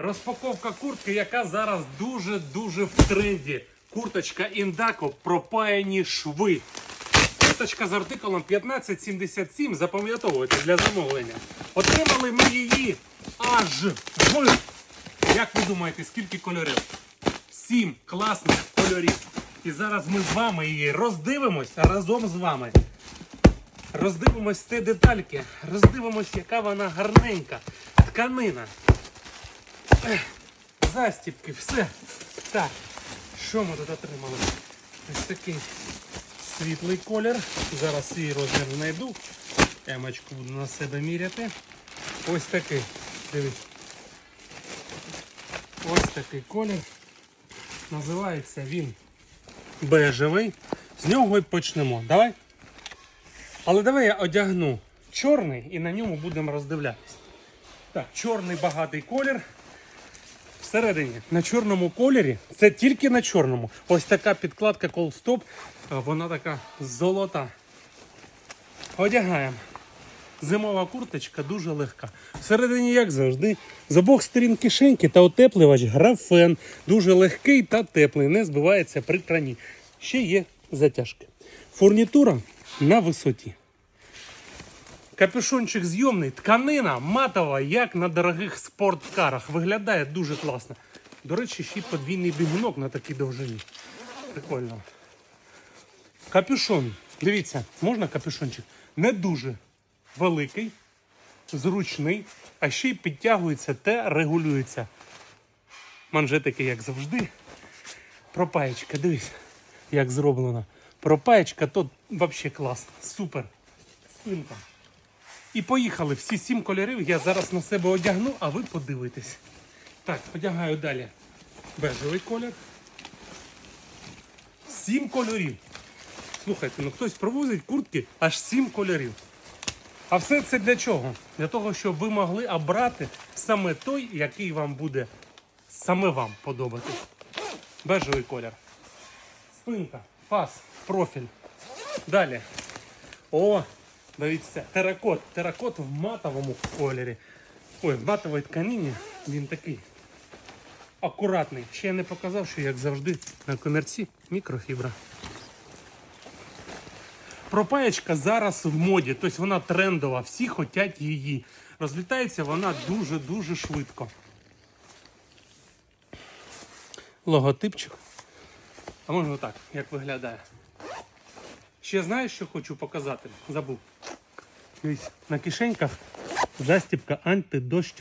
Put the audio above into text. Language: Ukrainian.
Розпаковка куртки, яка зараз дуже-дуже в тренді. Курточка Індако пропаяні шви. Курточка з артикулом 1577, запам'ятовуйте для замовлення. Отримали ми її аж в. Як ви думаєте, скільки кольорів? Сім класних кольорів. І зараз ми з вами її роздивимось разом з вами. Роздивимось ці детальки, роздивимось, яка вона гарненька. Тканина. Застіпки, все. Так, що ми тут отримали? Ось такий світлий колір. Зараз свій розмір знайду. Емочку буду на себе міряти. Ось такий. Дивіться. Ось такий колір. Називається він бежевий. З нього і почнемо. Давай. Але давай я одягну чорний і на ньому будемо роздивлятися. Так, чорний багатий колір. Всередині на чорному кольорі, це тільки на чорному. Ось така підкладка Cold Stop, вона така золота. Одягаємо. Зимова курточка дуже легка. Всередині, як завжди, з обох сторін кишеньки та утеплювач графен. Дуже легкий та теплий, не збивається при крані. Ще є затяжки. Фурнітура на висоті. Капюшончик зйомний, тканина матова, як на дорогих спорткарах. Виглядає дуже класно. До речі, ще й подвійний бігунок на такій довжині. Прикольно. Капюшон. Дивіться, можна капюшончик? Не дуже великий, зручний, а ще й підтягується та регулюється. Манжетики, як завжди. Пропаєчка, дивись, як зроблено. Пропаєчка, то взагалі клас. Супер. Спинка. І поїхали. Всі сім кольорів я зараз на себе одягну, а ви подивитесь. Так, одягаю далі бежевий колір. Сім кольорів. Слухайте, ну хтось провозить куртки аж сім кольорів. А все це для чого? Для того, щоб ви могли обрати саме той, який вам буде саме вам подобатись. Бежевий колір. Спинка, фас, профіль. Далі. О, дивіться, теракот. Теракот в матовому кольорі. Ой, в матовій тканині він такий акуратний. Ще я не показав, що як завжди на комерці мікрофібра. Пропаєчка зараз в моді, тобто вона трендова, всі хочуть її. Розлітається вона дуже-дуже швидко. Логотипчик. А можна так, як виглядає. Ще знаєш, що хочу показати? Забув. Дивись, на кишеньках застібка антидощ